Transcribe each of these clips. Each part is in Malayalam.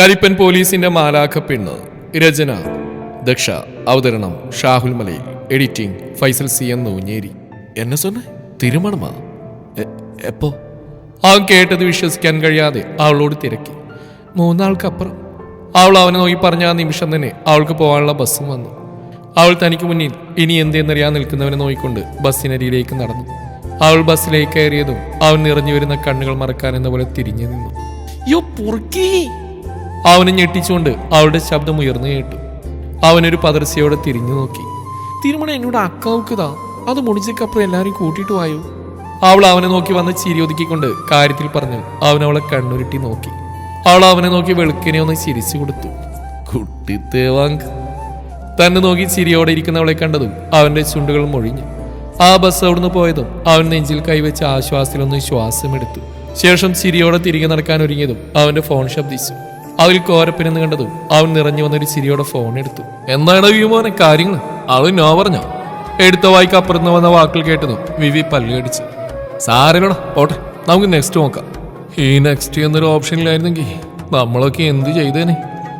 കരിപ്പൻ പോലീസിന്റെ മാലാഖ പെണ്ണ് രചന. ദക്ഷ. അവതരണം Shahul Malayil. Editing Faisal C N Noonjeri. എന്നെ സൊന്നെ? തിരുമണമാ? എപ്പോ? അവൻ കേട്ടത് വിശ്വസിക്കാൻ കഴിയാതെ അവളോട് തിരക്കി. മൂന്നാൾക്കപ്പുറം. അവൾ അവനെ നോക്കി പറഞ്ഞ ആ നിമിഷം തന്നെ അവൾക്ക് പോകാനുള്ള ബസ്സും വന്നു. അവൾ തനിക്ക് മുന്നിൽ ഇനി എന്തെന്നറിയാൻ നിൽക്കുന്നവനെ നോക്കിക്കൊണ്ട് ബസ്സിനരിയിലേക്ക് നടന്നു. അവൾ ബസ്സിലേക്ക് കയറിയതും അവൻ നിറഞ്ഞു വരുന്ന കണ്ണുകൾ മറക്കാൻ എന്ന പോലെ തിരിഞ്ഞു നിന്നു. യോ പൊറുക്കി! അവനെ ഞെട്ടിച്ചുകൊണ്ട് അവളുടെ ശബ്ദം ഉയർന്നു കേട്ടു. അവനൊരു പതർച്ചയോടെ തിരിഞ്ഞു നോക്കി. തിരുമണ എന്നോട് അക്ക നോക്കുതാ അത് മുടിച്ചക്കപ്പുറം എല്ലാവരും കൂട്ടിയിട്ട് വായോ? അവൾ അവനെ നോക്കി വന്ന് ചിരി ഒതുക്കിക്കൊണ്ട് കാര്യത്തിൽ പറഞ്ഞു. അവൻ അവളെ കണ്ണുരുട്ടി നോക്കി. അവൾ അവനെ നോക്കി വെളുക്കിനെ ഒന്ന് ചിരിച്ചു കൊടുത്തു. കുട്ടി തേവാങ്ക് തന്നെ നോക്കി ചിരിയോടെ ഇരിക്കുന്നവളെ കണ്ടതും അവന്റെ ചുണ്ടുകൾ മൊഴിഞ്ഞു. ആ ബസ് അവിടുന്ന് പോയതും അവൻ നെഞ്ചിൽ കൈവച്ച് ആശ്വാസത്തിലൊന്ന് ശ്വാസമെടുത്തു. ശേഷം ചിരിയോടെ തിരികെ നടക്കാൻ ഒരുങ്ങിയതും അവന്റെ ഫോൺ ശബ്ദിച്ചു. അതിൽ കോരപ്പിനെന്ന് കണ്ടതും അവൻ നിറഞ്ഞു വന്നൊരു ചിരിയോടെ ഫോൺ എടുത്തു. എന്താണ് വ്യൂമോനെ കാര്യങ്ങൾ അവൻ നോ പറഞ്ഞോ. എടുത്ത വായിക്ക് അപ്പുറത്ത് വന്ന വാക്കുകൾ കേട്ടതും വിവി പല്ലുകടിച്ചു സാരല്ലടാ ഓട്ടെ നമുക്ക് നെക്സ്റ്റ് നോക്കാം. ഈ നെക്സ്റ്റ് എന്നൊരു ഓപ്ഷനിലായിരുന്നെങ്കിൽ നമ്മളൊക്കെ എന്ത് ചെയ്തേനെ?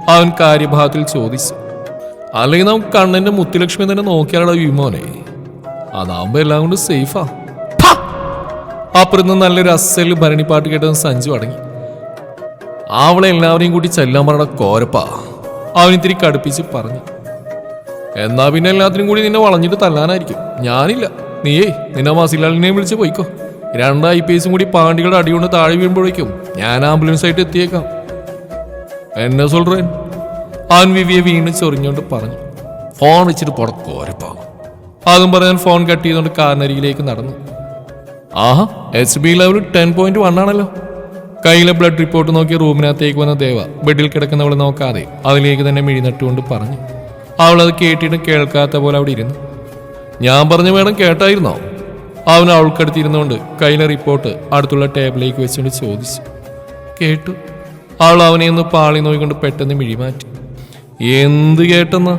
അവൻ കാര്യഭാഗത്തിൽ ചോദിച്ചു. അല്ലെങ്കിൽ നമുക്ക് കണ്ണന്റെ മുത്തുലക്ഷ്മി തന്നെ നോക്കിയാലോ വിമോനെ. അതാവുമ്പോ എല്ലാം കൊണ്ട് സേഫാ അപ്പുറത്ത് നല്ലൊരു അസൽ ഭരണിപ്പാട്ട് കേട്ടത് സഞ്ജു അടങ്ങി. അവളെ എല്ലാവരെയും കൂടി ചെല്ലാൻ പറഞ്ഞ കോരപ്പ. അവൻ ഇത്തിരി കടുപ്പിച്ച് പറഞ്ഞു. എന്നാ പിന്നെ എല്ലാത്തിനും കൂടി നിന്നെ വളഞ്ഞിട്ട് തല്ലാനായിരിക്കും. ഞാനില്ല. നീയേ നിന്നെ മാസിലാലിനെയും വിളിച്ച് പോയിക്കോ. രണ്ട് ഐ പി എസും കൂടി പാണ്ടികളുടെ അടികൊണ്ട് താഴെ വീഴുമ്പോഴേക്കും ഞാൻ ആംബുലൻസ് ആയിട്ട് എത്തിയേക്കാം. എന്നെ സൊല്ലേൻ അവൻ വിവിയെ വീണ്ടും ചൊറിഞ്ഞുകൊണ്ട് പറഞ്ഞു. ഫോൺ വെച്ചിട്ട് പുറ കോരപ്പ. അതും പറയാൻ ഫോൺ കട്ട് ചെയ്തുകൊണ്ട് കാറിനരികിലേക്ക് നടന്നു. ആഹാ H B level ten point one ആണല്ലോ. കയ്യിലെ ബ്ലഡ് റിപ്പോർട്ട് നോക്കി റൂമിനകത്തേക്ക് വന്ന ദേവ ബെഡിൽ കിടക്കുന്നവളെ നോക്കാതെ അതിലേക്ക് തന്നെ മിഴിനട്ടുകൊണ്ട് പറഞ്ഞു. അവൾ അത് കേട്ടിട്ട് കേൾക്കാത്ത പോലെ അവിടെ ഇരുന്നു. ഞാൻ പറഞ്ഞു വേണം കേട്ടായിരുന്നോ? അവൻ അവൾക്കടുത്തിരുന്നുകൊണ്ട് കയ്യിലെ റിപ്പോർട്ട് അടുത്തുള്ള ടേബിളിലേക്ക് വെച്ചുകൊണ്ട് ചോദിച്ചു. കേട്ടു. അവൾ അവനെ ഒന്ന് പാളി നോക്കിക്കൊണ്ട് പെട്ടെന്ന് മിഴിമാറ്റി. എന്ത് കേട്ടെന്നാ?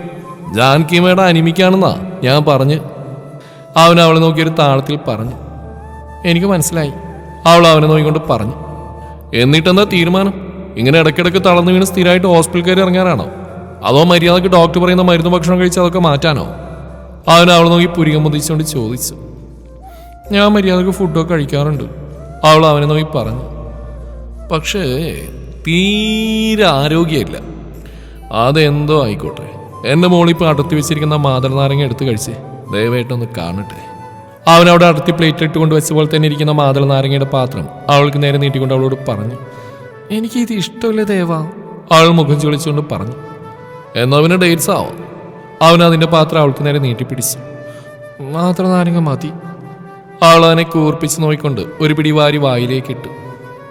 ജാൻകിമയുടെ അനിമിക്കാണെന്നാ ഞാൻ പറഞ്ഞ്. അവൻ അവളെ നോക്കിയൊരു താളത്തിൽ പറഞ്ഞു. എനിക്ക് മനസ്സിലായി. അവൾ അവനെ നോക്കിക്കൊണ്ട് പറഞ്ഞു. എന്നിട്ടെന്താ തീരുമാനം? ഇങ്ങനെ ഇടയ്ക്കിടയ്ക്ക് തളർന്നു വീണ് സ്ഥിരമായിട്ട് ഹോസ്പിറ്റൽ കയറി ഇറങ്ങാനാണോ? അതോ മര്യാദയ്ക്ക് ഡോക്ടർ പറയുന്ന മരുന്ന് ഭക്ഷണം കഴിച്ച് അതൊക്കെ മാറ്റാനോ? അവൻ അവൾ നോക്കി പുരികം മുതിച്ചുകൊണ്ട് ചോദിച്ചു. ഞാൻ മര്യാദയ്ക്ക് ഫുഡൊക്കെ കഴിക്കാറുണ്ട്. അവൾ അവനെ നോക്കി പറഞ്ഞു. പക്ഷേ തീരെ ആരോഗ്യമില്ല. അതെന്തോ ആയിക്കോട്ടെ. എന്റെ മോളിപ്പോൾ അടർത്തി വെച്ചിരിക്കുന്ന മാതൃനാരങ്ങ എടുത്ത് കഴിച്ച്. ദയവായിട്ടൊന്ന് കാണട്ടെ. അവൻ അവിടെ അടുത്ത് പ്ലേറ്റ് ഇട്ട് കൊണ്ട് വെച്ച പോലെ തന്നെ ഇരിക്കുന്ന മാതള നാരങ്ങയുടെ പാത്രം അവൾക്ക് നേരെ നീട്ടിക്കൊണ്ട് അവളോട് പറഞ്ഞു എനിക്ക് ഇത് ഇഷ്ടമില്ല ദേവാ? അവൾ മുഖം ചൊളിച്ചുകൊണ്ട് പറഞ്ഞു എന്നാ അവന് ഡേറ്റ്സ് ആവാം? അവൻ അതിന്റെ പാത്രം അവൾക്ക് നേരെ നീട്ടിപ്പിടിച്ചു. മാതള നാരങ്ങ മതി. അവൾ അവനെ കൂർപ്പിച്ച് നോക്കിക്കൊണ്ട് ഒരു പിടി വാരി വായിലേക്ക് ഇട്ടു.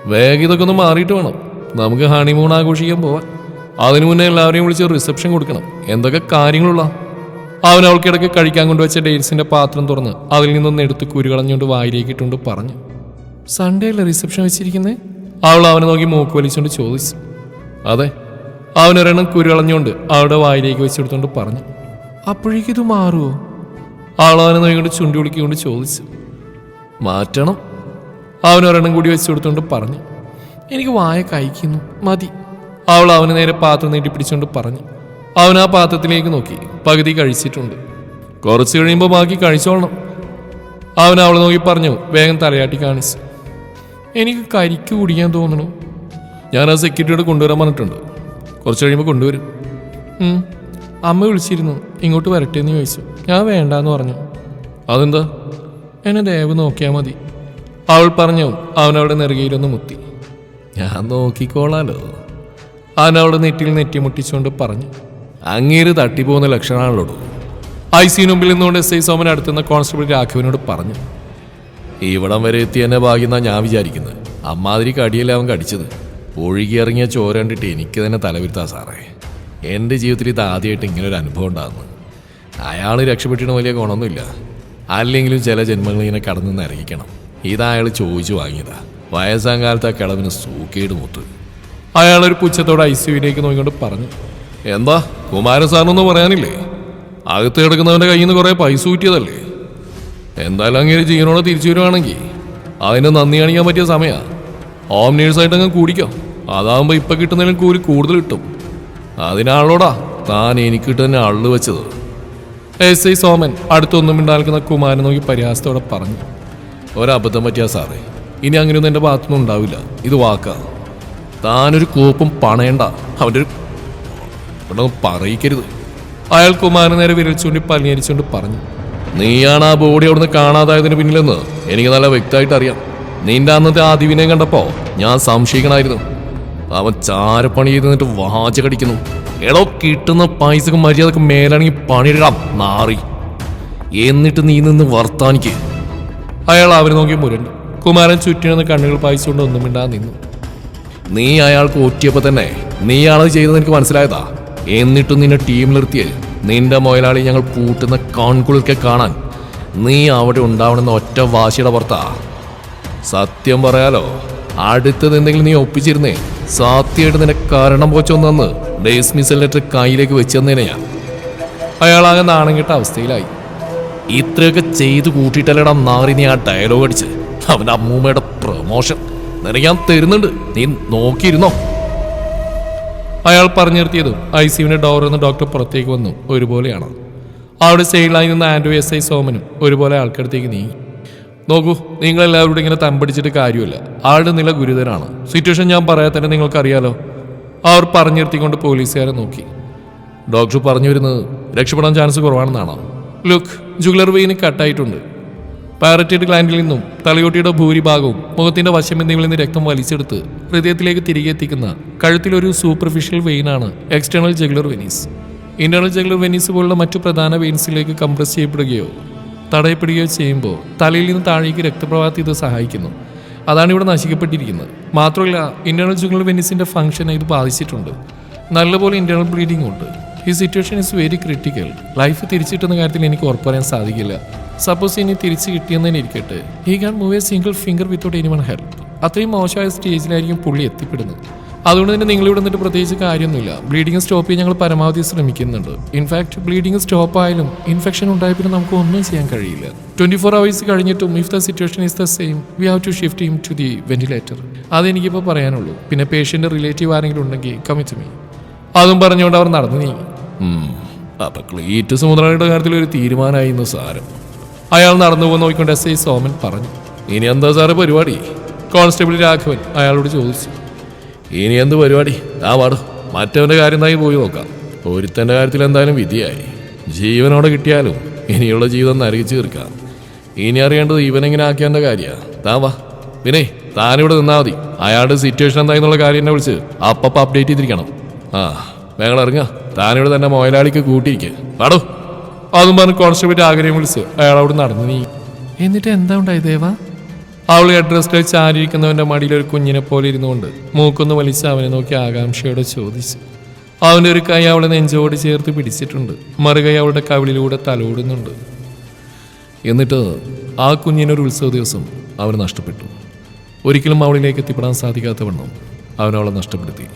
വേഗം ഇതൊക്കെ ഒന്ന് മാറിയിട്ട് വേണം. നമുക്ക് ഹണിമൂൺ ആഘോഷിക്കാൻ പോവാൻ അതിനു മുന്നേ എല്ലാവരെയും വിളിച്ച് റിസപ്ഷൻ കൊടുക്കണം. എന്തൊക്കെ കാര്യങ്ങളുള്ള അവൻ അവൾക്കിടയ്ക്ക് കഴിക്കാൻ കൊണ്ടുവച്ച ഡേറ്റ്സിന്റെ പാത്രം തുറന്ന് അതിൽ നിന്നൊന്ന് എടുത്ത് കുരുകളഞ്ഞുകൊണ്ട് വായിലേക്ക് ഇട്ടുകൊണ്ട് പറഞ്ഞു സൺഡേ റിസപ്ഷൻ വെച്ചിരിക്കുന്നേ? അവൾ അവനെ നോക്കി മൂക്ക് വലിച്ചുകൊണ്ട് ചോദിച്ചു. അതെ. അവനൊരെണ്ണം കുരുകളഞ്ഞുകൊണ്ട് അവളുടെ വായിലേക്ക് വെച്ചെടുത്തുകൊണ്ട് പറഞ്ഞു അപ്പോഴേക്ക് ഇത് മാറുമോ അവൾ അവനെ നോക്കിക്കൊണ്ട് ചുണ്ടി വിളിക്കൊണ്ട് ചോദിച്ചു മാറ്റണം. അവനൊരെണ്ണം കൂടി വെച്ചെടുത്തുകൊണ്ട് പറഞ്ഞു എനിക്ക് വായ കഴിക്കുന്നു മതി. അവൾ അവന് നേരെ പാത്രം നീട്ടി പിടിച്ചുകൊണ്ട് പറഞ്ഞു അവൻ ആ പാത്രത്തിലേക്ക് നോക്കി. പകുതി കഴിച്ചിട്ടുണ്ട്. കുറച്ച് കഴിയുമ്പോൾ ബാക്കി കഴിച്ചോളണം. അവൻ അവളെ നോക്കി പറഞ്ഞു വേഗം തലയാട്ടി കാണിച്ചു. എനിക്ക് കരിക്ക് കുടിക്കാൻ തോന്നണു. ഞാൻ ആ സെക്യൂരിറ്റിയോട് കൊണ്ടുവരാൻ പറഞ്ഞിട്ടുണ്ട്. കുറച്ച് കഴിയുമ്പോൾ കൊണ്ടുവരും. അമ്മ വിളിച്ചിരുന്നു. ഇങ്ങോട്ട് വരട്ടെ എന്ന് ചോദിച്ചു. ഞാൻ വേണ്ടാന്ന് പറഞ്ഞു. അതെന്താ? എന്നെ ദേവ് നോക്കിയാൽ മതി. അവൾ പറഞ്ഞു അവനവിടെ നെറുകയിലൊന്ന് മുത്തി. ഞാൻ നോക്കിക്കോളാലോ. അവനവിടെ നെറ്റിയിൽ നെറ്റി മുട്ടിച്ചുകൊണ്ട് പറഞ്ഞു. അങ്ങേര് തട്ടിപ്പോകുന്ന ലക്ഷണമാണല്ലോ ഐ സി മുമ്പിൽ നിന്നുകൊണ്ട് എസ് ഐ സോമൻ അടുത്തുനിന്ന് കോൺസ്റ്റബിൾ രാഘവനോട് പറഞ്ഞു. ഇവിടം വരെ എത്തി എന്നെ ഭാഗ്യെന്നാ ഞാൻ വിചാരിക്കുന്നത്. അമ്മാതിരി കടിയല്ല അവൻ കടിച്ചത്. ഒഴുകി ഇറങ്ങിയ ചോര കണ്ടിട്ട് എനിക്ക് തന്നെ തലവിരുത്താ സാറേ. എന്റെ ജീവിതത്തിൽ ഇത് ആദ്യമായിട്ട് ഇങ്ങനെ ഒരു അനുഭവം ഉണ്ടാകുന്നു. അയാൾ രക്ഷപ്പെട്ടിട്ട് വലിയ ഗുണമൊന്നുമില്ല. അല്ലെങ്കിലും ചില ജന്മങ്ങൾ ഇങ്ങനെ കടന്നു നിന്ന് ഇറങ്ങിക്കണം. ഇതാ അയാൾ ചോദിച്ചു വാങ്ങിയതാ. വയസ്സാം കാലത്ത് ആ കിളവിന് സൂക്കേട് മുത്ത്. അയാളൊരു പുച്ഛത്തോടെ ഐ സിയുവിലേക്ക് നോക്കിക്കൊണ്ട് പറഞ്ഞു. എന്താ? കുമാരൻ സാറിനൊന്ന് പറയാനില്ലേ? അകത്ത് കിടക്കുന്നവന്റെ കയ്യിൽ നിന്ന് കുറെ പൈസ ഊറ്റിയതല്ലേ? എന്തായാലും അങ്ങനെ ജീവനോടെ തിരിച്ചു വരുവാണെങ്കിൽ അതിന് നന്ദി കാണിക്കാൻ പറ്റിയ സമയമാണ് ഹോം നേഴ്സായിട്ട് അങ്ങ് കൂടിക്കോ. അതാകുമ്പോൾ ഇപ്പം കിട്ടുന്നതിലും കൂലി കൂടുതൽ കിട്ടും. അതിനാളോടാ താൻ എനിക്ക് കിട്ടുന്ന അള്ളു വെച്ചത്. എസ് ഐ സോമൻ അടുത്തൊന്നും ഉണ്ടാക്കുന്ന കുമാരൻ നോക്കി പരിഹാസത്തോടെ പറഞ്ഞു. ഒരബദ്ധം പറ്റിയാ സാറേ. ഇനി അങ്ങനെയൊന്നും എന്റെ ഭാഗത്തുനിന്നും ഉണ്ടാവില്ല. ഇത് വാക്കാ. താനൊരു കൂപ്പും പണയണ്ട. അവന്റെ ഒരു ഇവിടെ പറയിക്കരുത്. അയാൾ കുമാരൻ നേരെ വിരൽ ചൂണ്ടി പറഞ്ഞു നീയാണ് ആ ബോഡി അവിടുന്ന് കാണാതായതിന് പിന്നിലെന്ന് എനിക്ക് നല്ല വ്യക്തമായിട്ട് അറിയാം. നിന്റെ അന്നത്തെ ആ ദിവിനെ കണ്ടപ്പോ ഞാൻ സംശയിക്കണമായിരുന്നു അവൻ ചാരപ്പണി ചെയ്ത് നിന്നിട്ട് വാച കടിക്കുന്നു. എടോ കിട്ടുന്ന പൈസക്ക് മര്യാദയ്ക്ക് മേലാണെങ്കിൽ പണിയിടാം നാറി. എന്നിട്ട് നീ നിന്ന് വർത്താനിക്ക്. അയാൾ അവരെ നോക്കി മുരണ്ടു. കുമാരൻ ചുറ്റിനെന്ന് കണ്ണുകൾ പായിച്ചുകൊണ്ട് ഒന്നും മിണ്ടാ നിന്നു. നീ അയാൾക്ക് ഒറ്റിയപ്പോ തന്നെ നീ നീയാണത് ചെയ്തത് എനിക്ക് മനസ്സിലായതാ. എന്നിട്ടും നിന്നെ ടീം നിർത്തിയേ. നിന്റെ മുതലാളി ഞങ്ങൾ പൂട്ടുന്ന കൺകുളിർക്കെ കാണാൻ. നീ അവിടെ ഉണ്ടാവണമെന്ന ഒറ്റ വാശിയുടെ പുറത്താ. സത്യം പറയാലോ അടുത്തത് എന്തെങ്കിലും നീ ഒപ്പിച്ചിരുന്നേ. സാത്യായിട്ട് നിന്റെ കാരണം പോച്ചൊന്നു ഡിസ്മിസൽ ലെറ്റർ കയ്യിലേക്ക് വെച്ചു തന്നേനെ ഞാൻ. അയാളാകെ നാണം കെട്ട അവസ്ഥയിലായി. ഇത്രയൊക്കെ ചെയ്തു കൂട്ടിയിട്ടല്ലടാ നാറി നീ ആ ഡയലോഗ് അടിച്ച്. അവന്റെ അമ്മൂമ്മയുടെ പ്രൊമോഷൻ നിനക്ക് ഞാൻ തരുന്നുണ്ട്. നീ നോക്കിയിരുന്നോ? അയാൾ പറഞ്ഞു നിർത്തിയതും ഐ സിയുവിന്റെ ഡോറിൽ നിന്ന് ഡോക്ടർ പുറത്തേക്ക് വന്നു. ഒരുപോലെയാണ്. അവിടെ സെയിലായി നിന്ന് ആൻഡ്രു എസ് ഐ സോമനും ഒരുപോലെ ആൾക്കടുത്തേക്ക് നീങ്ങി. നോക്കൂ നിങ്ങൾ എല്ലാവരോടും ഇങ്ങനെ തമ്പടിച്ചിട്ട് കാര്യമില്ല. ആളുടെ നില ഗുരുതരാണ്. സിറ്റുവേഷൻ ഞാൻ പറയാൻ തന്നെ നിങ്ങൾക്കറിയാലോ? അവർ പറഞ്ഞു നിർത്തിക്കൊണ്ട് പോലീസുകാരെ നോക്കി. ഡോക്ടർ പറഞ്ഞു വരുന്നത് രക്ഷപ്പെടാൻ ചാൻസ് കുറവാണെന്നാണോ? ലുക്ക് ജുഗ്ലർ വെയിന് കട്ടായിട്ടുണ്ട്. പാരറ്റേറ്റ് ഗ്ലാൻഡിൽ നിന്നും തലയോട്ടിയുടെ ഭൂരിഭാഗവും മുഖത്തിന്റെ വശം എന്നിവയിൽ നിന്ന് രക്തം വലിച്ചെടുത്ത് ഹൃദയത്തിലേക്ക് തിരികെ എത്തിക്കുന്ന കഴുത്തിലൊരു സൂപ്പർഫിഷ്യൽ വെയിൻ ആണ് external jugular venous internal jugular venous പോലുള്ള മറ്റു പ്രധാന വെയിൻസിലേക്ക് കംപ്രസ് ചെയ്യപ്പെടുകയോ തടയപ്പെടുകയോ ചെയ്യുമ്പോൾ തലയിൽ നിന്ന് താഴേക്ക് രക്തപ്രവാഹത്തെ ഇത് സഹായിക്കുന്നു. അതാണ് ഇവിടെ നശിക്കപ്പെട്ടിരിക്കുന്നത്. മാത്രമല്ല ഇന്റേണൽ ജുഗുലർ വെനീസിന്റെ ഫംഗ്ഷനെ ഇത് ബാധിച്ചിട്ടുണ്ട്. നല്ലപോലെ ഇന്റേണൽ ബ്ലീഡിംഗ് ഉണ്ട്. ഈ situation is very critical life തിരിച്ചിട്ടുന്ന കാര്യത്തിൽ എനിക്ക് ഉറപ്പ് പറയാൻ സാധിക്കില്ല. സപ്പോസ് ഇനി തിരിച്ചു കിട്ടിയെന്നതിന് ഇരിക്കട്ടെ. He can move a single finger without any one help അത്രയും മോശമായ സ്റ്റേജിലായിരിക്കും പുള്ളി എത്തിപ്പെടുന്നത്. അതുകൊണ്ട് തന്നെ നിങ്ങളിവിടെ നിന്നിട്ട് പ്രത്യേകിച്ച് കാര്യമൊന്നുമില്ല. ബ്ലീഡിങ് സ്റ്റോപ്പ് ചെയ്യാൻ ഞങ്ങൾ പരമാവധി ശ്രമിക്കുന്നുണ്ട്. ഇൻഫാക്ട് ബ്ലീഡിങ് സ്റ്റോപ്പ് ആയാലും ഇൻഫെക്ഷൻ ഉണ്ടായ പിന്നെ നമുക്ക് ഒന്നും ചെയ്യാൻ കഴിയില്ല. ട്വന്റി ഫോർ അവേഴ്സ് കഴിഞ്ഞിട്ടും if the situation is the same we have to shift him to the ventilator അതെനിക്കിപ്പോൾ പറയാനുള്ളൂ. പിന്നെ പേഷ്യന്റ് റിലേറ്റീവ് ആരെങ്കിലും ഉണ്ടെങ്കിൽ കമ്മിറ്റ് മീ അതും പറഞ്ഞുകൊണ്ട് അവർ നടന്നു നീങ്ങി. അപ്പൊ ക്ലീറ്റ് മുതലാളിയുടെ കാര്യത്തിൽ ഒരു തീരുമാനമായി ഇന്ന് സാരം. അയാൾ നടന്നു പോകുന്ന നോക്കിക്കൊണ്ട് എസ് ഐ സോമൻ പറഞ്ഞു ഇനി എന്താ സാറ് പരിപാടി? കോൺസ്റ്റബിൾ രാഘവൻ അയാളോട് ചോദിച്ചു ഇനി എന്ത് പരിപാടി? ആ വാട് മറ്റവന്റെ കാര്യം എന്തായി പോയി നോക്കാം. ഒരുത്തന്റെ കാര്യത്തിൽ എന്തായാലും വിധിയായി. ജീവനോടെ കിട്ടിയാലും ഇനിയുള്ള ജീവിതം നരകിച്ചു തീർക്കാം ഇനി അറിയേണ്ടത് ഇവനെങ്ങനെ ആക്കിയാന്റെ കാര്യമാണ് താ വാ. പിന്നെ താനിവിടെ നിന്നാൽ മതി. അയാളുടെ സിറ്റുവേഷൻ എന്തായെന്നുള്ള കാര്യം എന്നെ വിളിച്ച് അപ്പപ്പം അപ്ഡേറ്റ് ചെയ്തിരിക്കണം. ആ ഞങ്ങൾ ഇറങ്ങാ. താനിവിടെ തന്നെ മൊയലാളിക്ക് കൂട്ടിയിരിക്കുക പാടോ അതും പറഞ്ഞ് കോൺസ്റ്റബിൾ ആഗ്രഹം വിളിച്ച് അയാൾ അവിടെ നടന്നു നീ എന്നിട്ട് എന്താ ഉണ്ടായി ദേവ? അവൾ അഡ്രസ്സിൽ ആരിയിരിക്കുന്നവന്റെ മടിയിൽ ഒരു കുഞ്ഞിനെ പോലെ ഇരുന്നുകൊണ്ട് മൂക്കൊന്ന് വലിച്ച് അവനെ നോക്കി ആകാംക്ഷയോടെ ചോദിച്ചു. അവന്റെ ഒരു കൈ അവളെ നെഞ്ചോട് ചേർത്ത് പിടിച്ചിട്ടുണ്ട്. മറുകൈ അവളുടെ കവിളിലൂടെ തലോടുന്നുണ്ട്. എന്നിട്ട് ആ കുഞ്ഞിനൊരു ഉത്സവ ദിവസം അവൻ നഷ്ടപ്പെട്ടു. ഒരിക്കലും അവളിലേക്ക് എത്തിപ്പെടാൻ സാധിക്കാത്തവണ്ണം അവൻ അവളെ നഷ്ടപ്പെടുത്തി.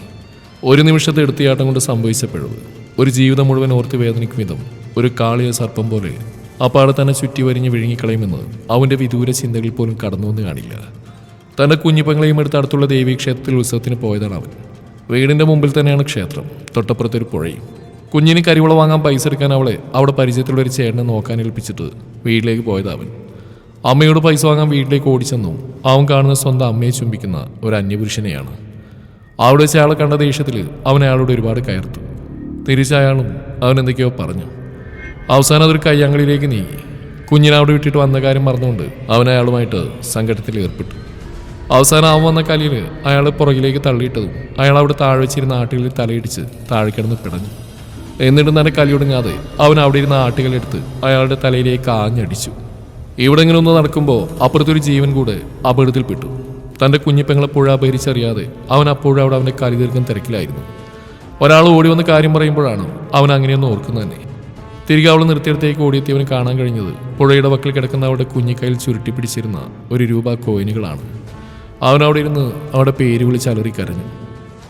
ഒരു നിമിഷത്തെ എടുത്തിയാട്ടം കൊണ്ട് സംഭവിച്ച പിഴവ്. ഒരു ജീവിതം മുഴുവൻ ഓർത്ത് വേദനിക്കും വിധം ഒരു കാളിയ സർപ്പം പോലെ. അപ്പാടെ തന്നെ ചുറ്റി വരിഞ്ഞ് വിഴുങ്ങിക്കളയുമെന്ന് അവന്റെ വിദൂര ചിന്തകൾ പോലും കടന്നു വന്ന് കാണില്ല. തന്റെ കുഞ്ഞിപ്പങ്ങളെയും എടുത്ത് അടുത്തുള്ള ദേവീക്ഷേത്രത്തിൽ ഉത്സവത്തിന് പോയതാണ് അവൻ. വീടിന്റെ മുമ്പിൽ തന്നെയാണ് ക്ഷേത്രം. തൊട്ടപ്പുറത്തൊരു പുഴയും. കുഞ്ഞിന് കരിവള വാങ്ങാൻ പൈസ എടുക്കാൻ അവളെ അവിടെ പരിചയത്തിലുള്ള ഒരു ചേട്ടനെ നോക്കാൻ ഏൽപ്പിച്ചിട്ട് വീട്ടിലേക്ക് പോയത് അമ്മയോട് പൈസ വാങ്ങാൻ വീട്ടിലേക്ക് ഓടിച്ചെന്നും അവൻ കാണുന്ന സ്വന്തം അമ്മയെ ചുംബിക്കുന്ന ഒരു അന്യപുരുഷനെയാണ്. അവിടെ വെച്ച് അയാളെ കണ്ട ദേഷ്യത്തിൽ അവൻ അയാളോട് ഒരുപാട് കയർത്തു. തിരിച്ചയാളും അവൻ എന്തൊക്കെയോ പറഞ്ഞു. അവസാനം അതൊരു കയ്യാങ്കളിയിലേക്ക് നീങ്ങി കുഞ്ഞിനെ അവിടെ വിട്ടിട്ട് വന്ന കാര്യം മറന്നുകൊണ്ട് അവൻ അയാളുമായിട്ട് സങ്കടത്തിൽ ഏർപ്പെട്ടു. അവസാനം അവൻ വന്ന കലിയിൽ അയാൾ പുറകിലേക്ക് തള്ളിയിട്ടതും അയാൾ അവിടെ താഴെ വെച്ചിരുന്ന ആട്ടുകളിൽ തലയിടിച്ച് താഴെ കിടന്ന് പിടഞ്ഞു. എന്നിട്ടും തന്നെ കലിയൊടുങ്ങാതെ അവൻ അവിടെ ഇരുന്ന ആട്ടുകളെടുത്ത് അയാളുടെ തലയിലേക്ക് ആഞ്ഞടിച്ചു. ഇവിടെ ഇങ്ങനെ ഒന്ന് നടക്കുമ്പോൾ അപ്പുറത്തൊരു ജീവൻ കൂടെ അപകടത്തിൽപ്പെട്ടു തന്റെ കുഞ്ഞിപ്പെങ്ങളെ പുഴ അപഹരിച്ചറിയാതെ അവൻ അപ്പോഴും അവിടെ അവന്റെ കലി തീർക്കാൻ തിരക്കിലായിരുന്നു. ഒരാൾ ഓടി വന്ന് കാര്യം പറയുമ്പോഴാണ് അവൻ അങ്ങനെയൊന്നും ഓർക്കുന്നത് തന്നെ. തിരികെ അവൾ നിർത്തിയിടത്തേക്ക് ഓടിയെത്തിയവന് കാണാൻ കഴിഞ്ഞത്. പുഴയുടെ വക്കിൽ കിടക്കുന്ന അവളുടെ കുഞ്ഞിക്കൈയിൽ ചുരുട്ടി പിടിച്ചിരുന്ന ഒരു രൂപ കോയിനുകളാണ്. അവൻ അവിടെ ഇരുന്ന് അവളുടെ പേര് വിളിച്ച് അലറി കരഞ്ഞു.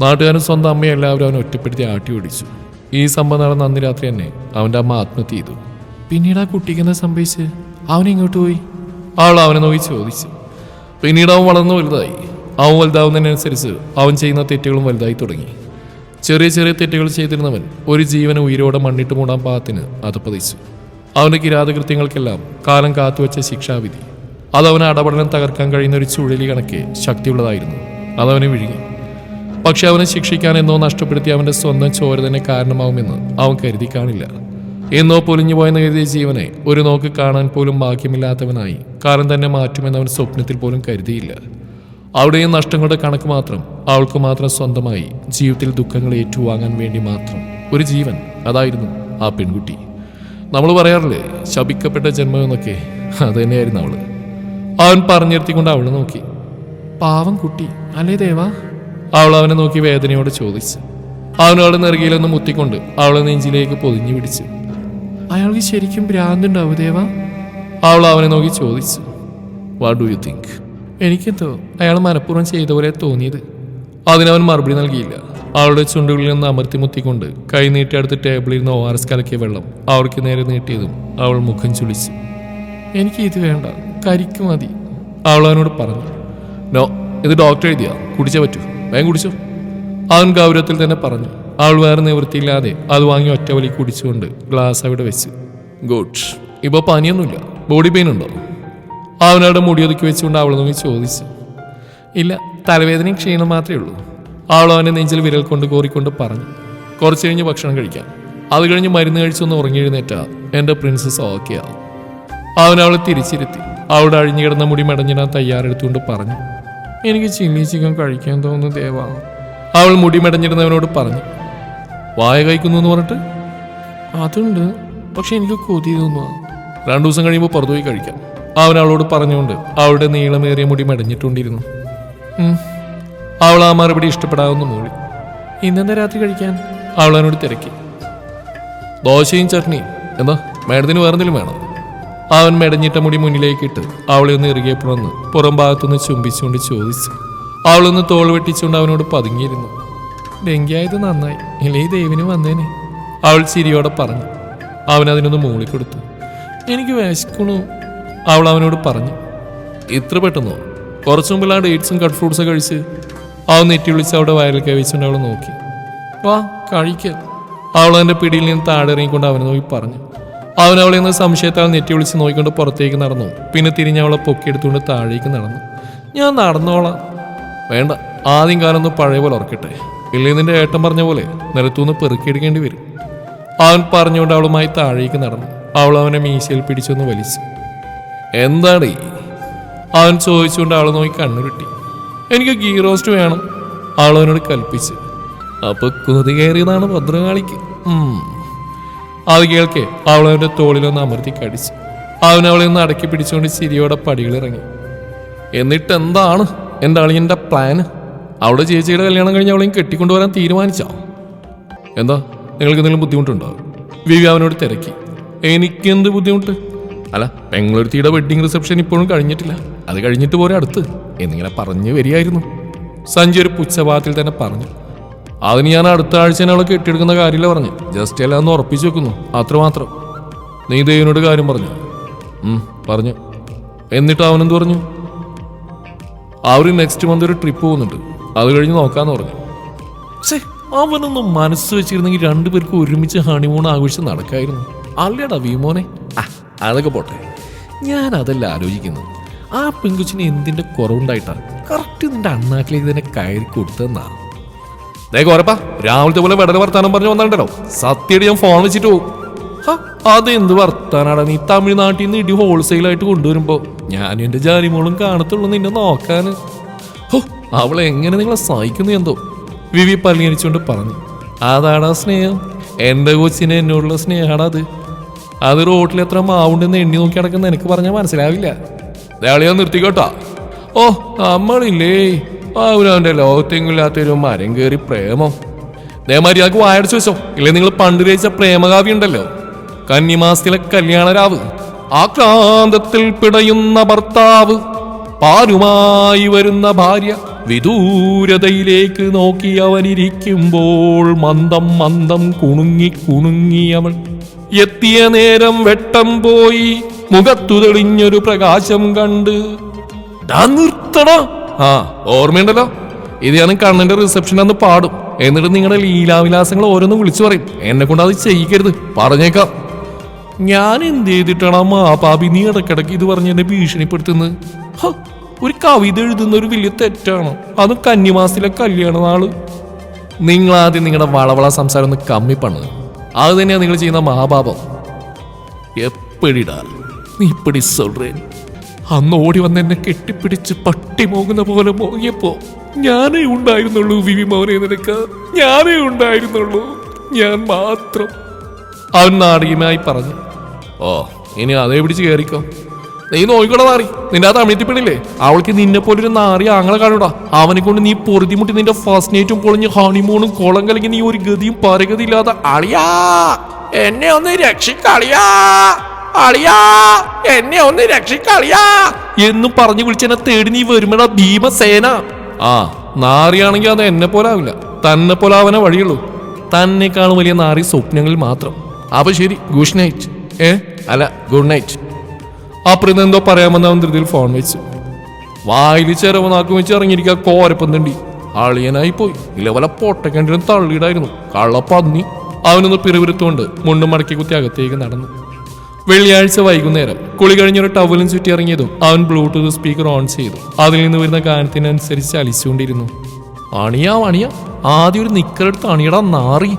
നാട്ടുകാരും സ്വന്തം അമ്മയും എല്ലാവരും അവനെ ഒറ്റപ്പെടുത്തി ആട്ടി ഓടിച്ചു. ഈ സംഭവം നടന്ന അന്ന് രാത്രി തന്നെ അവന്റെ അമ്മ ആത്മഹത്യ ചെയ്തു. പിന്നീട് ആ കുട്ടിക്ക് എന്താ സംഭവിച്ച്? അവൻ ഇങ്ങോട്ട് പോയി? അവൾ അവനെ നോക്കി ചോദിച്ചു. പിന്നീട് അവൻ വളർന്നു വലുതായി. അവൻ വലുതാവുന്നതിനനുസരിച്ച് അവൻ ചെയ്യുന്ന തെറ്റുകളും വലുതായി തുടങ്ങി. ചെറിയ ചെറിയ തെറ്റുകൾ ചെയ്തിരുന്നവൻ ഒരു ജീവനെ ഉയരോടെ മണ്ണിട്ട് മൂടാൻ പാകത്തിന് അതപ്പതിച്ചു അവന്റെ കിരാതകൃത്യങ്ങൾക്കെല്ലാം കാലം കാത്തുവച്ച ശിക്ഷാവിധി. അത് അവനെ അടപടനം തകർക്കാൻ കഴിയുന്ന ഒരു ചുഴലി കണക്കെ ശക്തിയുള്ളതായിരുന്നു. അതവനെ വിഴുങ്ങി. പക്ഷെ അവനെ ശിക്ഷിക്കാൻ എന്നോ നഷ്ടപ്പെടുത്തി അവന്റെ സ്വന്തം ചോര തന്നെ കാരണമാവുമെന്ന് അവൻ കരുതി കാണില്ല. എന്നോ പൊലിഞ്ഞു പോയെന്ന് കരുതിയ ജീവനെ ഒരു നോക്ക് കാണാൻ പോലും ഭാഗ്യമില്ലാത്തവനായി കാലം തന്നെ മാറ്റുമെന്ന് അവൻ സ്വപ്നത്തിൽ പോലും കരുതിയില്ല. അവിടെയും നഷ്ടങ്ങളുടെ കണക്ക് മാത്രം. അവൾക്ക് മാത്രം സ്വന്തമായി ജീവിതത്തിൽ ദുഃഖങ്ങൾ ഏറ്റുവാങ്ങാൻ വേണ്ടി മാത്രം. ഒരു ജീവൻ അതായിരുന്നു ആ പെൺകുട്ടി. നമ്മൾ പറയാറില്ലേ ശപിക്കപ്പെട്ട ജന്മം എന്നൊക്കെ അത് തന്നെയായിരുന്നു അവൾ. അവൻ പറഞ്ഞിരുത്തിക്കൊണ്ട് അവളെ നോക്കി. പാവം കുട്ടി അല്ലേ ദേവാ? അവൾ അവനെ നോക്കി വേദനയോടെ ചോദിച്ചു. അവനോട് നെറുകയിലൊന്ന് മുത്തിക്കൊണ്ട് അവളെ നെഞ്ചിലേക്ക് പൊതിഞ്ഞു പിടിച്ചു. അയാൾക്ക് ശരിക്കും ഭ്രാന്തുണ്ടാവും ദേവാ? അവൾ അവനെ നോക്കി ചോദിച്ചു. വാട്ട് ഡു യു തിങ്ക് എനിക്കെന്തോ അയാൾ മനഃപൂർവം ചെയ്ത പോലെ തോന്നിയത്. അതിനവൻ മറുപടി നൽകിയില്ല. അവളുടെ ചുണ്ടുകളിൽ നിന്ന് അമർത്തി മുത്തിക്കൊണ്ട് കൈ നീട്ടി അടുത്ത് ടേബിളിൽ നിന്ന് ഒ ആർ എസ് കലക്കിയ വെള്ളം അവൾക്ക് നേരെ നീട്ടിയതും അവൾ മുഖം ചുളിച്ചു. എനിക്ക് ഇത് വേണ്ട. കരിക്ക് മതി. അവൾ അവനോട് പറഞ്ഞു. നോ ഇത് ഡോക്ടർ എഴുതിയാ. കുടിച്ചേ പറ്റൂ. വേഗം കുടിച്ചോ. അവൻ ഗൗരവത്തിൽ തന്നെ പറഞ്ഞു. അവൾ വേറെ നിവൃത്തിയില്ലാതെ അത് വാങ്ങി ഒറ്റ വലി കുടിച്ചുകൊണ്ട് ഗ്ലാസ് അവിടെ വെച്ച്. ഗുഡ്. ഇപ്പോൾ പനിയൊന്നുമില്ല. ബോഡി പെയിൻ ഉണ്ടോ? അവനവിടെ മുടിയൊതുക്കി വെച്ചുകൊണ്ട് അവൾ നോക്കി ചോദിച്ചു. ഇല്ല തലവേദനയും ക്ഷീണം മാത്രമേ ഉള്ളൂ. അവൾ അവനെ നെഞ്ചിൽ വിരൽ കൊണ്ട് കോറിക്കൊണ്ട് പറഞ്ഞു കുറച്ച് കഴിഞ്ഞ് ഭക്ഷണം കഴിക്കാം. അത് കഴിഞ്ഞ് മരുന്ന് കഴിച്ചൊന്ന് ഉറങ്ങിയെഴുന്നേറ്റാ. എന്റെ പ്രിൻസസ് ഓക്കെയാ അവൻ അവളെ തിരിച്ചിരുത്തി. അവളുടെ അഴിഞ്ഞു കിടന്ന മുടി മെടഞ്ഞിടാൻ തയ്യാറെടുത്തുകൊണ്ട് പറഞ്ഞു എനിക്ക് ചില്ലി ചിക്കൻ കഴിക്കാൻ തോന്നുന്നു ദേവാ. അവൾ മുടി മെടഞ്ഞിടുന്നവനോട് പറഞ്ഞു വായ കഴിക്കുന്നു എന്ന് പറഞ്ഞിട്ട്? അതുണ്ട് പക്ഷെ എനിക്ക് കൊതി തോന്നുക രണ്ടു ദിവസം കഴിയുമ്പോൾ പുറത്തു പോയി കഴിക്കാം. അവൻ അവളോട് പറഞ്ഞുകൊണ്ട് അവളുടെ നീളമേറിയ മുടി മെടഞ്ഞിട്ടുണ്ടിരുന്നു. അവൾ ആ മറുപടി ഇഷ്ടപ്പെടാവുന്ന മൂളി. ഇന്നെന്താ രാത്രി കഴിക്കാൻ? അവൾ അവനോട് തിരക്കി. ദോശയും ചട്നിയും. എന്താ? മേഡത്തിന് വേറെന്തെങ്കിലും വേണം? അവൻ മെടഞ്ഞിട്ട മുടി മുന്നിലേക്ക് ഇട്ട് അവളെ ഒന്ന് ഇറുകിയപ്പോഴൊന്ന് പുറം ഭാഗത്തുനിന്ന് ചുംബിച്ചുകൊണ്ട് ചോദിച്ചു. അവളൊന്ന് തോൾ വെട്ടിച്ചുകൊണ്ട് അവനോട് പതുങ്ങിയിരുന്നു. ഡെങ്കിയായത് നന്നായി. ഇല്ലേ ദേവിന് വന്നേനെ? അവൾ ചിരിയോടെ പറഞ്ഞു. അവൻ അതിനൊന്ന് മൂളിക്കൊടുത്തു. എനിക്ക് വിശക്കണു അവൾ അവനോട് പറഞ്ഞു ഇത്ര പെട്ടെന്നോ? കുറച്ചു മുമ്പിൽ ആ ഡേറ്റ്സും കട്ട് ഫ്രൂട്ട്സും കഴിച്ച് അവൻ നെറ്റി വിളിച്ച് അവിടെ വയറിൽ കവിച്ചുകൊണ്ട് അവൾ നോക്കി. വാ കഴിക്ക. അവൾ അവന്റെ പിടിയിൽ നിന്ന് താഴെ ഇറങ്ങിക്കൊണ്ട് അവനെ നോക്കി പറഞ്ഞു. അവൻ അവളെ നിന്ന് സംശയത്താൽ നെറ്റി വിളിച്ച് നോക്കിക്കൊണ്ട് പുറത്തേക്ക് നടന്നു. പിന്നെ തിരിഞ്ഞ് അവളെ പൊക്കിയെടുത്തുകൊണ്ട് താഴേക്ക് നടന്നു. ഞാൻ നടന്നോളാം. വേണ്ട ആദ്യം കാലം ഒന്ന് പഴയ പോലെ ഉറക്കട്ടെ. ഇല്ലേ നിന്റെ ഏട്ടൻ പറഞ്ഞ പോലെ നിലത്തുനിന്ന് പെറുക്കിയെടുക്കേണ്ടി വരും. അവൻ പറഞ്ഞുകൊണ്ട് അവളുമായി താഴേക്ക് നടന്നു. അവൾ അവനെ മീശയിൽ പിടിച്ചൊന്ന് വലിച്ചു. എന്താടേ? അവൻ ചോദിച്ചുകൊണ്ട് അവളെ നോക്കി കണ്ണുരുട്ടി. എനിക്ക് ഗീ റോസ്റ്റ് വേണം അവനോട് കൽപ്പിച്ചു. അപ്പൊ കൊതി കയറിയതാണ് ഭദ്രകാളിക്ക്. അത് കേൾക്കെ അവൾ അവന്റെ തോളിലൊന്ന് അമർത്തി കടിച്ചു. അവൻ അവളെ ഒന്ന് അടക്കി പിടിച്ചുകൊണ്ട് ചിരിയോടെ പടികളിറങ്ങി. എന്നിട്ട് എന്താണ് എന്റെ അളിയന്റെ പ്ലാന് അവിടെ ചേച്ചിയുടെ കല്യാണം കഴിഞ്ഞ് അവളെയും കെട്ടിക്കൊണ്ടുവരാൻ തീരുമാനിച്ചോ? എന്താ? നിങ്ങൾക്ക് എന്തെങ്കിലും ബുദ്ധിമുട്ടുണ്ടോ? വിവി അവനോട് തിരക്കി. എനിക്കെന്ത് ബുദ്ധിമുട്ട്? അല്ല പെങ്ങളൊരുത്തിയുടെ വെഡിങ് റിസപ്ഷൻ ഇപ്പോഴും കഴിഞ്ഞിട്ടില്ല. അത് കഴിഞ്ഞിട്ട് പോരെ അടുത്ത്. എന്നിങ്ങനെ പറഞ്ഞു വരികയായിരുന്നു. സഞ്ജു ഒരു പുച്ഛഭാഗത്തിൽ തന്നെ പറഞ്ഞു. അതിന് ഞാൻ അടുത്ത ആഴ്ച അവളെ കെട്ടിയെടുക്കുന്ന കാര്യമില്ല പറഞ്ഞു ജസ്റ്റ് എല്ലാം ഒന്ന് ഉറപ്പിച്ചു വെക്കുന്നു. അത്രമാത്രം. നീ ദേവിനോട് കാര്യം പറഞ്ഞു? പറഞ്ഞു. എന്നിട്ട് അവനെന്ത് പറഞ്ഞു? അവർ നെക്സ്റ്റ് മന്ത് ഒരു ട്രിപ്പ് പോകുന്നുണ്ട്. അത് കഴിഞ്ഞ് നോക്കാന്ന് പറഞ്ഞു. പക്ഷേ അവനൊന്നും മനസ്സ് വെച്ചിരുന്നെങ്കിൽ രണ്ടുപേർക്കും ഒരുമിച്ച് ഹണിമൂൺ ആഘോഷിച്ച് നടക്കായിരുന്നു. അല്ലേടാ വിമോനെ? ആ അതൊക്കെ പോട്ടെ. ഞാൻ അതല്ല ആലോചിക്കുന്നു. ആ പെങ്കുച്ചിന് എന്തിന്റെ കുറവുണ്ടായിട്ടാ? കറക്റ്റ് നിന്റെ അണ്ണാക്കിലേക്ക് തന്നെ കയറി കൊടുത്തെന്നാ ദേ കോരപ്പാ രാവിലത്തെ പോലെ വെടല വർത്താനം പറഞ്ഞു വന്നിട്ടുണ്ടല്ലോ സത്യയുടെ ഞാൻ ഫോൺ വെച്ചിട്ട് പോകും അതെന്ത് വർത്താനാടാ നീ തമിഴ്നാട്ടിൽ നിന്ന് ഇടി ഹോൾസെയിൽ ആയിട്ട് കൊണ്ടുവരുമ്പോ? ഞാനും എന്റെ ജാരിമോളും കാണത്തുള്ളൂ നിന്നെ നോക്കാന് ഹോ അവളെ എങ്ങനെ നിങ്ങളെ സഹായിക്കുന്നു എന്തോ? വിവി പല്ലിയടിച്ചുകൊണ്ട് പറഞ്ഞു. അതാടാ സ്നേഹം. എന്റെ കൊച്ചിനെ എന്നോടുള്ള സ്നേഹാടാ അത് അത് റോട്ടിൽ എത്ര മാവുണ്ടെന്ന് എണ്ണി നോക്കി നടക്കുന്ന എനിക്ക് പറഞ്ഞാൽ മനസ്സിലാവില്ല. ദയാളിയാ നിർത്തിക്കോട്ടാ. ഓ നമ്മളില്ലേ അവനവന്റെ ലോകത്തെങ്കിലാത്തൊരു മരം കയറി പ്രേമം. ദേമാരിയാക്ക് വായടച്ചു വെച്ചോ. ഇല്ലേ നിങ്ങൾ പണ്ട് രചിച്ച പ്രേമകാവ്യം ഉണ്ടല്ലോ. കന്നിമാസത്തിലെ കല്യാണരാവ്. ആക്രാന്തത്തിൽ പിടയുന്ന ഭർത്താവ്. പാരുമായി വരുന്ന ഭാര്യ. വിദൂരതയിലേക്ക് നോക്കി അവനിരിക്കുമ്പോൾ മന്ദം മന്ദം കുണുങ്ങി കുണുങ്ങി അവൾ. എത്തിയ നേരം വെട്ടം പോയി മുഖത്തു തെളിഞ്ഞൊരു പ്രകാശം കണ്ട്. "ദാ നിർത്തടാ. ആ ഓർമ്മയുണ്ടല്ലോ. ഇത് ഞാൻ കണ്ണന്റെ റിസപ്ഷൻ അന്ന് പാടും. എന്നിട്ട് നിങ്ങളുടെ ലീലാവിലാസങ്ങൾ ഓരോന്നും വിളിച്ചു പറയും. എന്നെ കൊണ്ട് അത് ചെയ്യിക്കരുത്. പറഞ്ഞേക്കാം. ഞാൻ എന്ത് ചെയ്തിട്ടാണ് ആ മാപാപി നീ ഇടക്കിടക്ക് ഇത് പറഞ്ഞ് എന്നെ ഭീഷണിപ്പെടുത്തുന്നത്? ഒരു കവിത എഴുതുന്ന ഒരു വലിയ തെറ്റാണ്. അത് കന്നിമാസിലെ കല്യാണ നാൾ നിങ്ങൾ ആദ്യം നിങ്ങളുടെ വളവള സംസാരം ഒന്ന് കമ്മി പണ്ണ് അത് തന്നെയാണ് നിങ്ങൾ ചെയ്യുന്ന മഹാപാപം. എപ്പോഴിടാ നീ ഇപ്പടി സൊറേ അന്ന് ഓടി വന്ന് എന്നെ കെട്ടിപ്പിടിച്ച് പട്ടി മോങ്ങുന്ന പോലെ മോങ്ങിയപ്പോ ഞാനേ ഉണ്ടായിരുന്നുള്ളൂ വിവി മോനെ നിനക്ക്. ഞാനേ ഉണ്ടായിരുന്നുള്ളൂ. ഞാൻ മാത്രം. അവൻ നാടകീയമായി പറഞ്ഞു. ഓ ഇനി അതേ പിടിച്ച് കയറിക്കോ. നീ നോയിക്കൂടെ മാറി നിന്റെ ആ തമിഴ്ത്തിപ്പെടില്ലേ അവൾക്ക് നിന്നെ പോലെ ഒരു നാറി ആങ്ങളെ കാണൂടാ. അവനെ കൊണ്ട് നീ പൊറുതിമുട്ടി നിന്റെ ഫസ്റ്റ് നൈറ്റും പൊളിഞ്ഞ് ഹണിമൂണും കുളം കലങ്ങി നീ ഒരു ഗതിയും പരഗതി ഇല്ലാതെ അളിയാ. എന്നെ ഒന്ന് രക്ഷിക്കളിയാ. അളിയാ. എന്നെ ഒന്ന് രക്ഷിക്കളിയാ. എന്നും പറഞ്ഞു വിളിച്ചെന്നെ തേടി നീ വരുമ്പോഴാ ഭീമസേന. ആ നാറിയാണെങ്കിൽ അത് എന്നെ പോലെ ആവില്ല. തന്നെ പോലെ അവനെ വഴിയുള്ളൂ. തന്നെക്കാളും വലിയ നാറി സ്വപ്നങ്ങളിൽ മാത്രം. അപ്പൊ ശരി ഗുഡ് നൈറ്റ് ഏ? അല്ല ഗുഡ് നൈറ്റ് അപ്പുറം എന്തോ പറയാമെന്ന് അവൻ ധൃതിയിൽ ഫോൺ വെച്ചു. വായിൽ ചെറവ് നാക്കും വെച്ച് ഇറങ്ങിയിരിക്കുക കോരപ്പന്തണ്ടി. അളിയനായി പോയി. ഇല്ല വല്ല പൊട്ടക്കണ്ടിനും തള്ളിയിടായിരുന്നു. കള്ളപ്പന്നി അവനൊന്ന് പിറുപിരുത്തുകൊണ്ട് മുണ്ടും മടക്കി കുത്തി അകത്തേക്ക് നടന്നു. വെള്ളിയാഴ്ച വൈകുന്നേരം കുളി കഴിഞ്ഞൊരു ടവലും ചുറ്റി ഇറങ്ങിയതും അവൻ ബ്ലൂടൂത്ത് സ്പീക്കർ ഓൺ ചെയ്തു. അതിൽ നിന്ന് വരുന്ന ഗാനത്തിനനുസരിച്ച് അലിച്ചുകൊണ്ടിരുന്നു അണിയാ അണിയാ. ആദ്യം ഒരു നിക്കറെടുത്ത് അണിയടാ നാറി.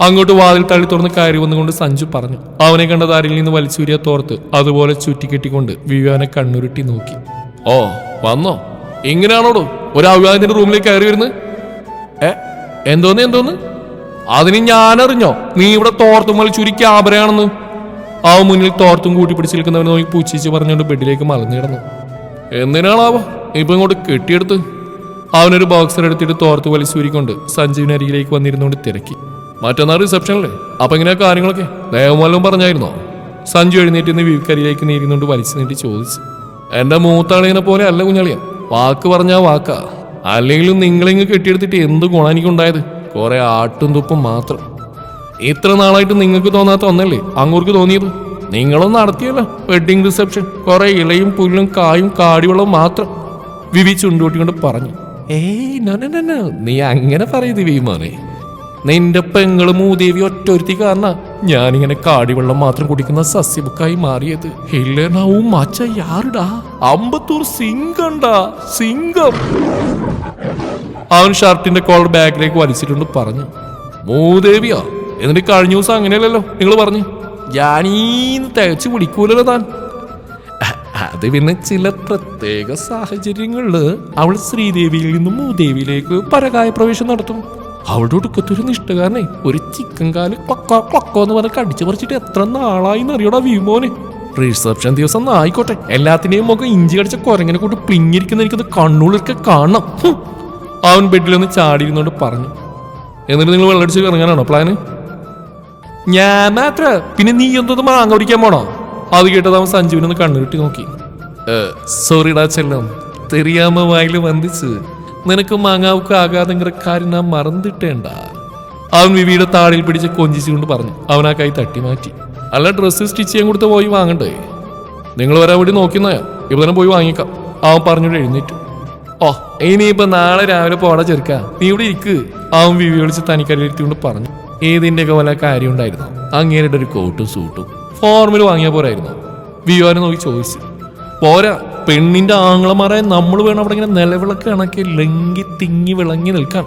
അങ്ങോട്ട് വാതിൽ തള്ളി തുറന്ന് കയറി വന്നുകൊണ്ട് സഞ്ജു പറഞ്ഞു അവനെ കണ്ട താരിൽ നിന്ന് വലിച്ചൂരിയ തോർത്ത് അതുപോലെ ചുറ്റിക്കെട്ടിക്കൊണ്ട് വിവാനെ കണ്ണുരുട്ടി നോക്കി. ഓ വന്നോ? ഇങ്ങനെയാണോടോ? ഒരു അവിവാഹത്തിന്റെ റൂമിലേക്ക് കയറി വരുന്നത്? ഏ എന്തോന്ന് എന്തോന്ന്? അതിന് ഞാനറിഞ്ഞോ നീ ഇവിടെ തോർത്തും വലിച്ചൂരി ക്യാബറയാണെന്ന് ആ മുന്നിൽ തോർത്തും കൂട്ടി പിടിച്ച് നിൽക്കുന്നവനെ നോക്കി പൂച്ചിച്ച് പറഞ്ഞുകൊണ്ട് ബെഡിലേക്ക് മലന്നു കിടന്നു. എന്തിനാണാവോ? ഇപ്പൊ ഇങ്ങോട്ട് കെട്ടിയെടുത്ത്? അവനൊരു ബോക്സർ എടുത്തിട്ട് തോർത്ത് വലിച്ചൂരിക്കൊണ്ട് സഞ്ജുവിന് അരികിലേക്ക് വന്നിരുന്നുകൊണ്ട് തിരക്കി. മറ്റന്നാൾ റിസപ്ഷനല്ലേ അപ്പൊ ഇങ്ങനെ കാര്യങ്ങളൊക്കെ? ദേവമല്ലം പറഞ്ഞായിരുന്നോ? സഞ്ജു എഴുന്നേറ്റ് നിന്ന് വീക്കരിയിലേക്ക് നീരുന്നുകൊണ്ട് വലിച്ചു നീട്ടി ചോദിച്ചു. എന്റെ മൂത്താളിനെ പോലെ അല്ല കുഞ്ഞളിയ. വാക്ക് പറഞ്ഞാ വാക്കാ. അല്ലെങ്കിലും നിങ്ങളിങ്ങ് കെട്ടിയെടുത്തിട്ട് എന്ത് ഗുണം എനിക്കുണ്ടായത്? കുറെ ആട്ടും തുപ്പും മാത്രം. ഇത്ര നാളായിട്ട് നിങ്ങൾക്ക് തോന്നാത്ത ഒന്നല്ലേ? അങ്ങോർക്ക് തോന്നിയത്? നിങ്ങളും നടത്തിയല്ലോ. വെഡിങ് റിസപ്ഷൻ കുറെ ഇലയും പുല്ലും കായും കാടിവെള്ളവും മാത്രം. വിവി ചുണ്ടുകൂട്ടിക്കൊണ്ട് പറഞ്ഞു. ഏയ് നോ, അങ്ങനെ പറയുന്നത് വിമാനേ മോനെ നിന്റെ പെങ്ങൾ മൂദേവി ഒറ്റൊരുത്തി കാരണ ഞാനിങ്ങനെ കാടിവെള്ളം മാത്രം കുടിക്കുന്ന സസ്യബുക്കായി മാറിയത്. ഇല്ലനാവും മച്ച യാറുടാ അമ്പത്തൂർ സിംഗണ്ടാ സിംഗം. അവൻ ഷർട്ടിന്റെ കോളർ ബാഗിലേക്ക് വലിച്ചിട്ടുണ്ട് പറഞ്ഞു. മൂദേവിയാ എന്നിട്ട് കഴിഞ്ഞ ദിവസം അങ്ങനെയല്ലല്ലോ നിങ്ങൾ പറഞ്ഞു? ഞാനീന്ന് തികച്ചു പിടിക്കൂലല്ലോ താൻ. അത് പിന്നെ ചില പ്രത്യേക സാഹചര്യങ്ങളിൽ അവൾ ശ്രീദേവിയിൽ നിന്നും മൂദേവിയിലേക്ക് പരകായ പ്രവേശം നടത്തും. അവളുടെ ഒടുക്കത്തൊരു നിഷ്ഠകാരനെ ഒരു ചിക്കൻ കാൽ ക്ലക്കോ ക്ലക്കോ എന്ന് പറഞ്ഞ കടിച്ചു പറിച്ചിട്ട് എത്ര നാളായി എന്നറിയോടാ വിമോനെ. റിസപ്ഷൻ ദിവസം ആയിക്കോട്ടെ. എല്ലാത്തിനെയും മുഖം ഇഞ്ചി കടിച്ച കുരങ്ങനെ കൂട്ട് പിങ്ങിരിക്കുന്ന എനിക്കത് കണ്ണുള്ളിലൊക്കെ കാണണം. അവൻ ബെഡിലൊന്ന് ചാടിയിരുന്നോണ്ട് പറഞ്ഞു. എന്നിട്ട് നിങ്ങൾ വെള്ളടിച്ച് ഇറങ്ങാനാണോ പ്ലാന് ഞാൻ മാത്ര. പിന്നെ നീ എന്തോന്ന് മാങ്ങ പിടിക്കാൻ പോണോ? അത് കേട്ടത് അവൻ സഞ്ജുവിനൊന്ന് കണ്ണുരുട്ടി നോക്കി. സോറിടാ ചെല്ലം. തെറിയാമ വായിൽ വന്നിച്ച് നിനക്ക് മാങ്ങാവുക്ക് ആകാതെങ്കിற കാര്യം നാം മറന്നിട്ടേണ്ട. അവൻ വിവിയുടെ താടിൽ പിടിച്ച് കൊഞ്ചിച്ചുകൊണ്ട് പറഞ്ഞു അവൻ ആ കൈ തട്ടി മാറ്റി. അല്ല ഡ്രസ്സ് സ്റ്റിച്ച് ചെയ്യാൻ കൊടുത്ത് പോയി വാങ്ങണ്ടേ? നിങ്ങൾ വരാൻ വേണ്ടി നോക്കുന്നയാ ഇവിടെ തന്നെ പോയി വാങ്ങിക്കാം. അവൻ പറഞ്ഞോട് എഴുന്നേറ്റു. ഓ ഇനിയിപ്പോ നാളെ രാവിലെ പോടാ ചെറുക്ക. നീ ഇവിടെ ഇരിക്ക്. അവൻ വിവി വിളിച്ച് തനിക്കരുത്തിക്കൊണ്ട് പറഞ്ഞു. ഏതിന്റെയൊക്കെ വല്ല കാര്യം ഉണ്ടായിരുന്നു? അങ്ങേരുടെ ഒരു കോട്ടും സൂട്ടും. ഫോർമിൽ വാങ്ങിയ പോരായിരുന്നു? വിവാനെ നോക്കി ചോദിച്ചു. പോരാ പെണ്ണിന്റെ ആങ്ങളമാരായ നമ്മൾ വേണം അവിടെ ഇങ്ങനെ നിലവിളക്ക് കണക്കി ലങ്കി തിങ്ങി വിളങ്ങി നിൽക്കാൻ.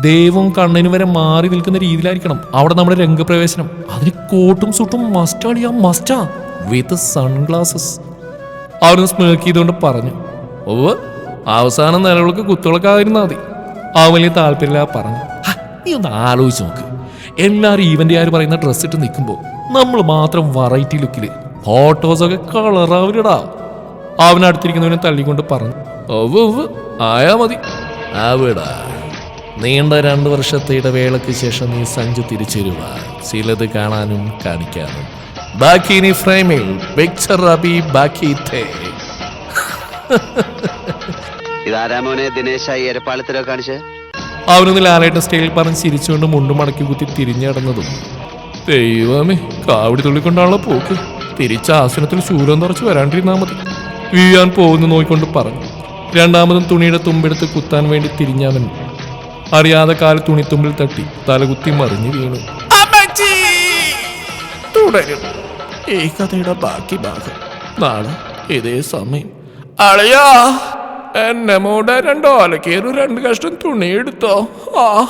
ദൈവം കണ്ണിന് വരെ മാറി നിൽക്കുന്ന രീതിയിലായിരിക്കണം അവിടെ നമ്മുടെ രംഗപ്രവേശനം. അതിന് കോട്ടും സൂട്ടും മസ്റ്റാണിയാ മസ്റ്റാ വിത്ത് സൺഗ്ലാസസ് അവരൊന്ന് സ്മേക്ക് ചെയ്തുകൊണ്ട് പറഞ്ഞു ഓ അവസാനം നിലവിളക്ക് കുത്തുകളൊക്കെ മതി. ആ വലിയ താല്പര്യമില്ല പറഞ്ഞു "ഹ, നീ ഒന്ന് ആലോചിച്ച് നോക്ക്. എല്ലാവരും ആര് പറയുന്ന ഡ്രസ്സ് ഇട്ട് നിൽക്കുമ്പോൾ നമ്മൾ മാത്രം വെറൈറ്റി ലുക്കിൽ ഫോട്ടോസൊക്കെ കളറാവില്ലടാ അവനടുത്തിരിക്കുന്നവനെ തള്ളിക്കൊണ്ട് പറഞ്ഞു. ഒവ് ഒവ് ആയാ മതി. ആവിടാ. നീണ്ട രണ്ട് വർഷത്തെ ഇടവേളയ്ക്ക് ശേഷം നീ സഞ്ജു തിരിച്ചുവരുക ചിലത് കാണാനും കാണിക്കാനും. ബാക്കി ഇനി ഫ്രെയിമിൽ പിക്ചർ അബി ബാക്കി തേ ഇതാരാ മോനെ ദിനേശ ഈ എരപ്പാളത്തിലോ കാണിച്ച്? അവനൊന്ന് ലാലേട്ട സ്റ്റൈലിൽ പറഞ്ഞ് ചിരിച്ചുകൊണ്ട് മുണ്ടും മടക്കി കുത്തി തിരിഞ്ഞടന്നതും ദൈവമേ കാവടി തുള്ളിക്കൊണ്ടാണല്ലോ പോക്ക്. തിരിച്ച ആസനത്തിൽ ശൂലം തുറച്ച് വരാണ്ടിരുന്നാ മതി. വീഴാൻ പോകുന്നു നോയിക്കൊണ്ട് പറഞ്ഞു. രണ്ടാമതും തുണിയുടെ തുമ്പെടുത്ത് കുത്താൻ വേണ്ടി തിരിഞ്ഞവൻ അറിയാതെ കാൽ തുണിത്തുമ്പിൽ തട്ടി തലകുത്തി മറിഞ്ഞു വീണു. തുടരും. ഈ കഥയുടെ ബാക്കി ഭാഗം. നാളെ ഇതേ സമയം. അളയാ എന്നെ മൂടെ രണ്ടോ? അലക്കേറു രണ്ട് കഷ്ടം തുണി എടുത്തോ? ആ.